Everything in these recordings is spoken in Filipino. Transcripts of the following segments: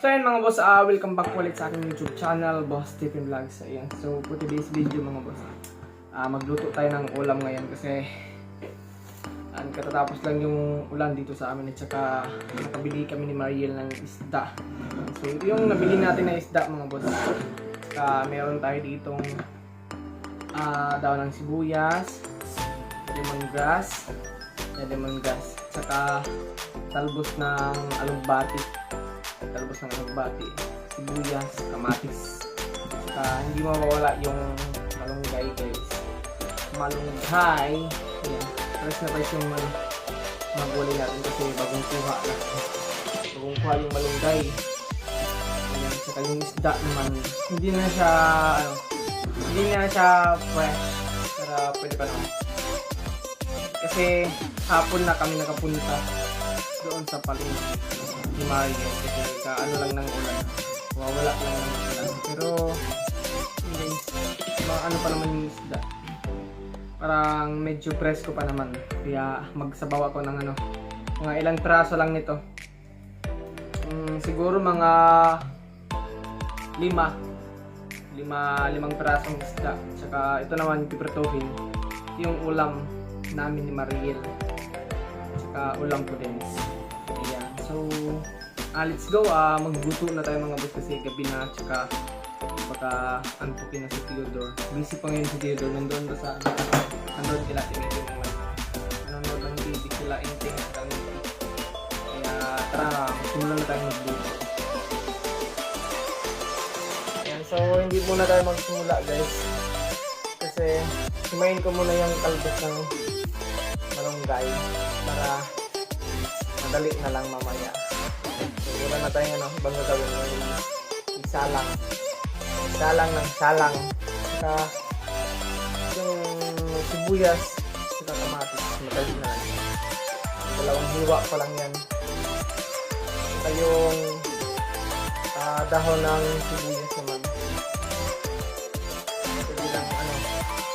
So ayun mga boss, ah welcome back ulit sa aking YouTube channel, Boss Stephen Vlogs. Ayan. So for today's video mga boss, ah magluto tayo ng ulam ngayon kasi an katatapos lang yung ulan dito sa amin at saka nakabili kami ni Mariel ng isda. So yung nabili natin na isda mga boss. Saka meron tayo ditong ah daw ng sibuyas, lemongrass, yan lemongrass, saka talbos ng alugbati talbos ng alugbati, sibuyas, kamatis. Saka hindi mawawala yung malunggay guys. Malunggay. Ayan. Press na press yung gulay natin kasi bagong kuha na. Bagong kuha yung malunggay. Ayan. Saka yung isda naman. Hindi na siya, ano, hindi na siya fresh. Pero pwede pa naman. Kasi hapon na kami nakapunta doon sa palengke ni Mario kasi ka ano lang ng ulan? Wawala lang ng ulan. Pero guys mga ano pa naman yung isda. Parang medyo presko pa naman. Kaya magsabaw ako ng ano mga ilang traso lang nito. Mm, siguro mga lima. Lima limang prasong isda. Tsaka ito naman pipritohin yung ulam namin ni Mariel. Tsaka ulam ko din. Ayan. So, ah, let's go. Ah, magluto na tayo mga boss kasi gabi na. Tsaka, baka antukin na si Theodore. Busy pa ngayon si Theodore. Nandun ba sa, nandun kila tinitin naman. Nanonood ng TV sila inting at kami. Kaya, tara, simulan na tayo magluto. Ayan, so hindi muna tayo magsimula guys. Kasi, himayin ko muna yung kalbos ng malunggay para madali na lang mamaya. Wala na tayong ano, ibang gagawin mo yung isalang. Isalang ng salang. Saka, yung sibuyas, saka kamatis, madali na lang. Dalawang hiwa pa lang yan. Saka yung ah, dahon ng sibuyas naman. Pwede lang, ano,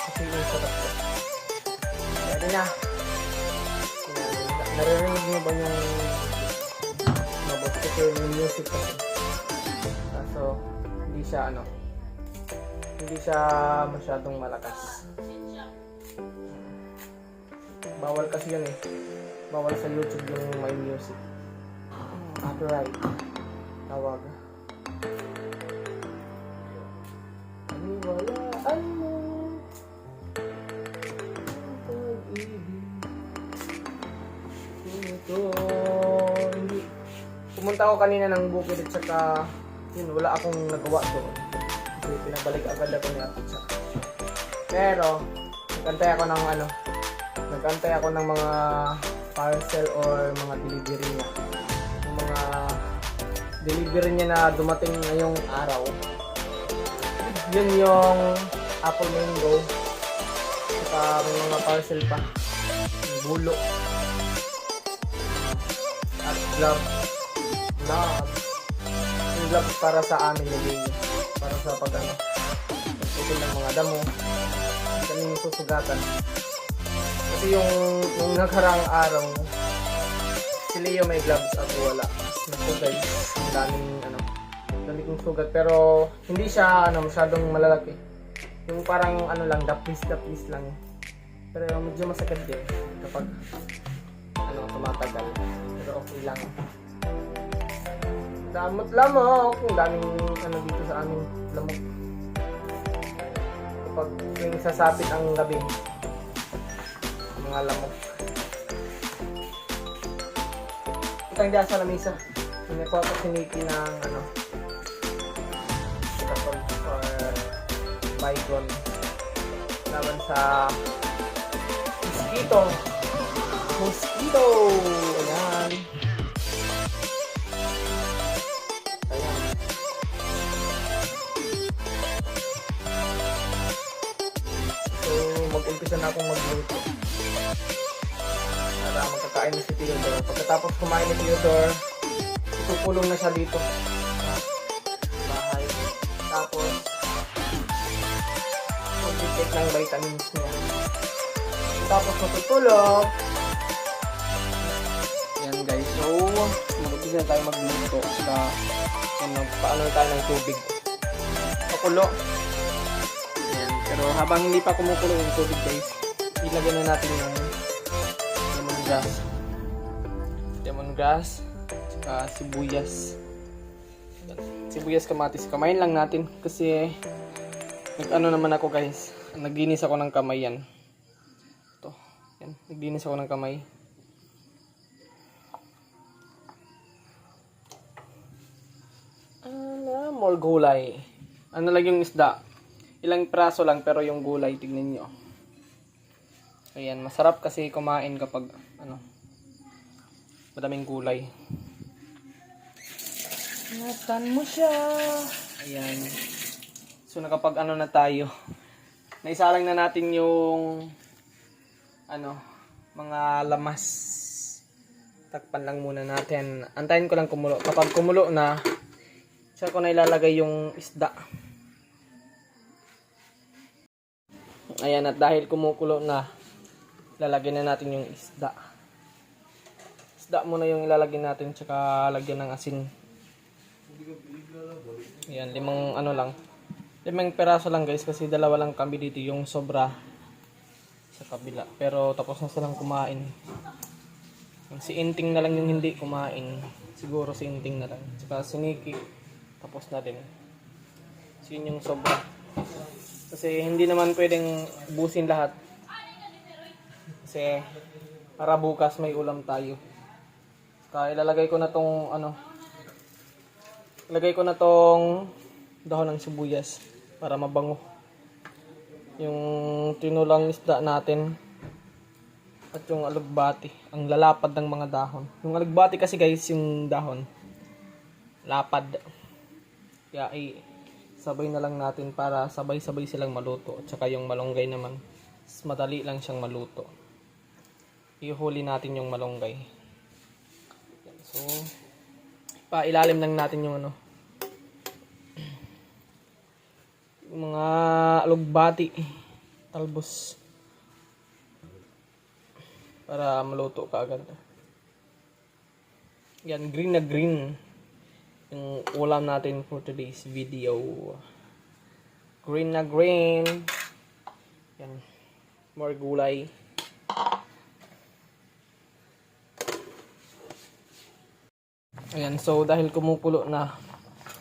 kasi yung sarap ko. Pwede na. Naririnig mo ba yung kasi yung music kasi. Kaso, hindi siya ano, hindi siya masyadong malakas. Bawal kasi yun eh. Bawal sa YouTube yung may music. Copyright. Tawag. Pumunta ako kanina ng bukid at saka, yun, wala akong nagawa doon. Kasi pinabalik agad ako ni Ate Cha. Pero, nagantay ako ng ano, nagantay ako ng mga parcel or mga delivery niya. Yung mga delivery niya na dumating ngayong araw. Yun yung apple mango. Saka may mga parcel pa. Bulo at gloves. Gloves. Yung gloves para sa amin ni Leo. Para sa pag ano, pagputol ng mga damo. Kami susugatan. Kasi yung, yung nagharang araw, si Leo may gloves ako wala. Nasugay. Ang daming ano, dami kong sugat. Pero hindi siya ano, masyadong malalaki. Yung parang ano lang, dapis-dapis lang. Pero medyo masakit din kapag ano, tumatagal. Pero okay lang. Damot lamok. Ang daming ano dito sa amin. Lamok. Kapag yung sasapit ang gabi. Mga lamok. Itang diyan sa lamisa. Pinakuha ko si Nikki ng ano. Kapag or bygone. Laban sa mosquito. Mosquito! Mag-umpisa na akong magluto. Para magkakain na si Theodore. Pagkatapos kumain ni Theodore, itukulong na siya dito. Bahay. Tapos, mag-take ng vitamins niya. Tapos matutulog. Yan guys. So, umpisa na tayo magluto sa kung paano tayo ng tubig. Pakulo. Ayan. Pero habang hindi pa kumukulo yung tubig guys, ilagyan na natin yung lemongrass. Lemongrass, tsaka sibuyas. Sibuyas kamatis. Kamayin lang natin kasi nag-ano naman ako guys. Naglinis ako ng kamay yan. Ito. Yan. Naglinis ako ng kamay. Ano, more gulay. Ano lang yung isda? Ilang praso lang pero yung gulay, tignan nyo. Ayan, masarap kasi kumain kapag ano, madaming gulay. Natan mo siya. Ayan. So nakapag ano na tayo. Naisalang na natin yung ano, mga lamas. Takpan lang muna natin. Antayin ko lang kumulo. Kapag kumulo na, Saka ko na ilalagay yung isda. Ayan, at dahil kumukulo na, lalagyan na natin yung isda. Isda muna yung ilalagay natin, tsaka lagyan ng asin. Ayan, limang ano lang. Limang peraso lang guys, kasi dalawa lang kami dito yung sobra sa kabila. Pero tapos na silang kumain. Si Inting na lang yung hindi kumain. Siguro si Inting na lang. Tsaka si Nikki, tapos na din. So yun yung sobra. Kasi hindi naman pwedeng busin lahat. Kasi para bukas may ulam tayo. Kaya ilalagay ko na tong ano. Ilagay ko na tong dahon ng sibuyas para mabango. Yung tinulang isda natin at yung alugbati, ang lalapad ng mga dahon. Yung alugbati kasi guys, yung dahon lapad. Kaya ay sabay na lang natin para sabay-sabay silang maluto. At saka yung malunggay naman, madali lang siyang maluto. Ihuli natin yung malunggay. So, pailalim lang natin yung ano. Yung mga alugbati, talbos. Para maluto ka agad. Yan, green na green yung ulam natin for today's video. Green na green. Yan. More gulay. Ayan, so dahil kumukulo na,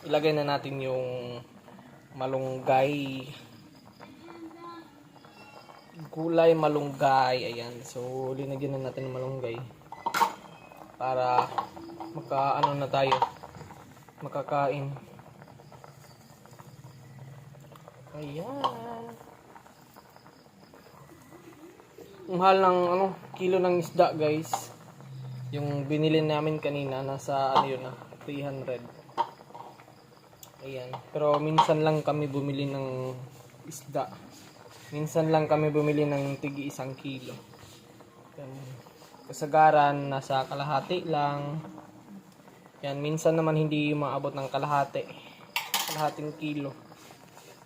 ilagay na natin yung malunggay. Gulay malunggay. Ayan, so linagyan na natin ng malunggay. Para maka ano na tayo makakain. Ayan. Ang mahal ng ano, kilo ng isda, guys. Yung binili namin kanina nasa ano yun na 300. Ayan. Pero minsan lang kami bumili ng isda. Minsan lang kami bumili ng tigi isang kilo. Ayan. Kasagaran nasa kalahati lang. Yan, minsan naman hindi maabot ng kalahati. Kalahating kilo.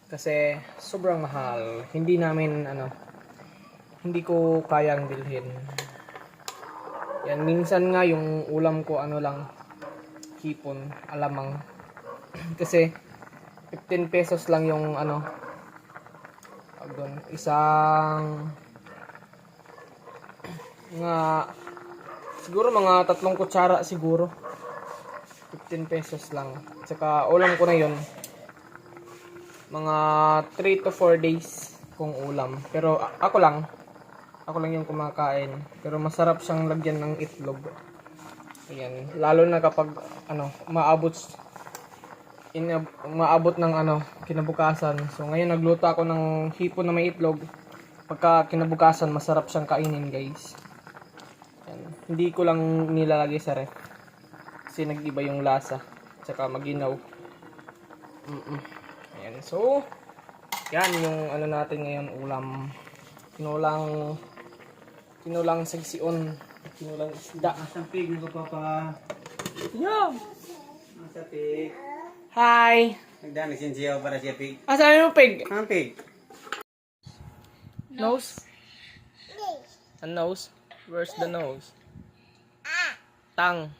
Kasi sobrang mahal. Hindi namin ano hindi ko kayang bilhin. Yan, minsan nga yung ulam ko ano lang hipon, alamang. Kasi 15 pesos lang yung ano doon, isang mga siguro mga tatlong kutsara siguro 15 pesos lang. Tsaka ulam ko na yun. Mga 3 to 4 days kung ulam. Pero ako lang. Ako lang yung kumakain. Pero masarap siyang lagyan ng itlog. Ayan. Lalo na kapag ano, maabot s- in, maabot ng ano, kinabukasan. So ngayon nagluto ako ng hipon na may itlog. Pagka kinabukasan, masarap siyang kainin, guys. Ayan. Hindi ko lang nilalagay sa ref kasi nag-iba yung lasa tsaka maginaw. Mm ayan so yan yung ano natin ngayon ulam. Kinulang kinulang sagsion kinulang isda. Asang pig, nung pa pa... yeah. Asa pig? hi Nagdaan nagsinsiyaw para siya pig. asan yung pig? Ang pig? nose? A nose? Where's the nose? Tongue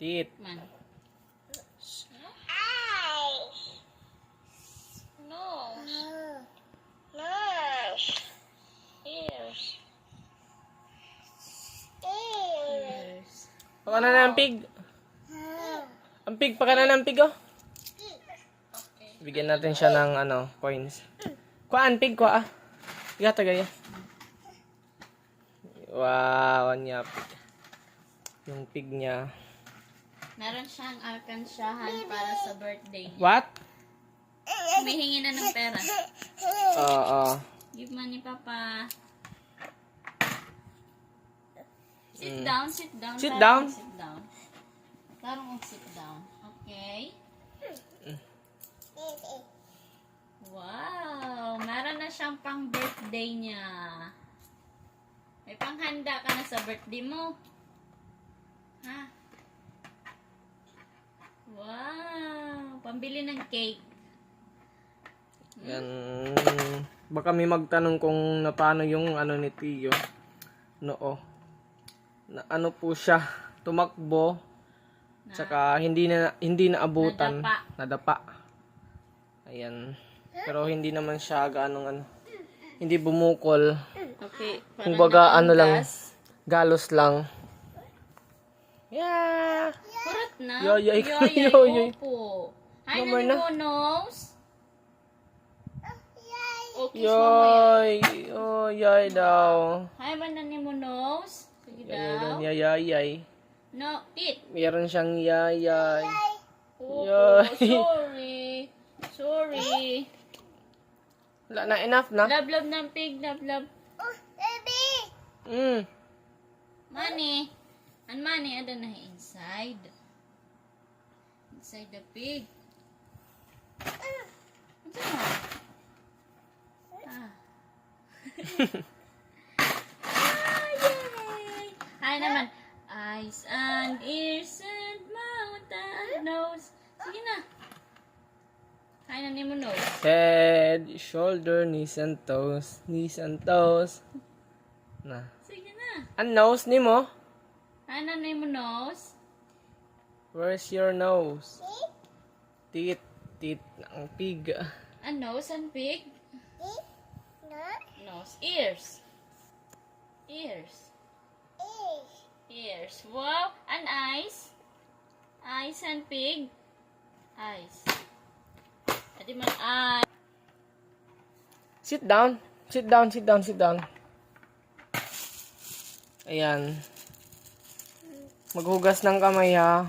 Tit. Man. Eyes. Nose. Nose. Ears. Ears. Paka na ng pig. Ang pig, paka na ng pig, oh. Bigyan natin siya ng, ano, coins. Kuhaan, pig, kuha. Iga, tagay. Wow, niya, pig. Yung pig niya. Meron siyang alkansyahan para sa birthday. What? Humihingi na ng pera. Oo. Give money, Papa. Sit down, sit down. Mm. Sit Tarong, down. Sit down. Tarong og sit down. Okay? Wow! Meron na siyang pang birthday niya. May panghanda ka na sa birthday mo. Ha? Wow! Pambili ng cake. Yan. Baka may magtanong kung na paano yung ano ni Tio. Noo. Na ano po siya, tumakbo. Tsaka hindi na hindi na abutan. Nadapa. Nadapa. Ayan. Pero hindi naman siya gaanong ano. Hindi bumukol. Okay. Kung baga, ano lang. Galos lang. Yeah. Kurot na. Yoyoy ko, Yoyoy, opo. Hi, Number nani na. nose? Oh. Yoy. Oh, yay daw. Hi, man nani mo, nose? Sige daw. yay, yay, yay. No, tit. Meron siyang yay, yay. Opo, Yoy. sorry. Sorry. Wala na, enough na. Love, love ng pig, love, love. Mm. Money. And money, ano na inside? Inside the pig. Ano mo? Ah. ah, yay! Hi naman. Eyes and ears and mouth and nose. Sige na. Hi na mo nose. Head, shoulder, knees and toes. Knees and toes. Na. Sige na. Ang nose ni mo? Hi na mo nose. Where's your nose? Tit. Tit ng pig. A nose and pig. Nose. Ears. Ears. Ears. Wow. And eyes. Eyes and pig. Eyes. Adi man eye. Sit down. Sit down, sit down, sit down. Ayan. Maghugas ng kamay ha.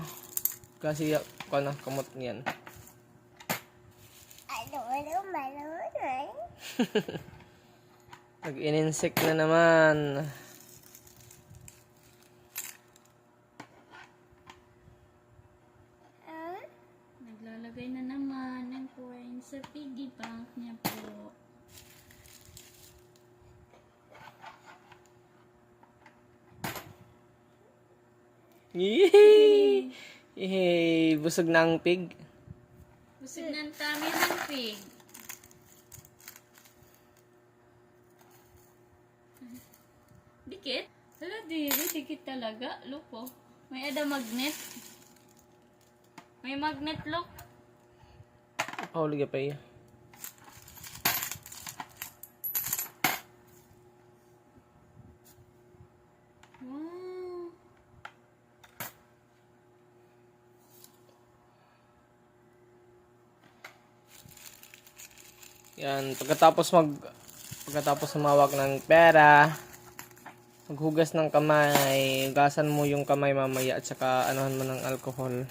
Kasi ako na kamot niyan. Nag-ininsect na naman. Naglalagay na naman ng coin sa piggy bank niya po. Yee! Yee! Busog na ang pig. Busog ng tummy ng pig. Dikit? Hala, diri. Dikit talaga. Look, oh. May ada magnet. May magnet, look. Pauli ka pa iya. Yan, pagkatapos mag pagkatapos sumawak ng pera, maghugas ng kamay, hugasan mo yung kamay mamaya at saka anuhan mo ng alcohol.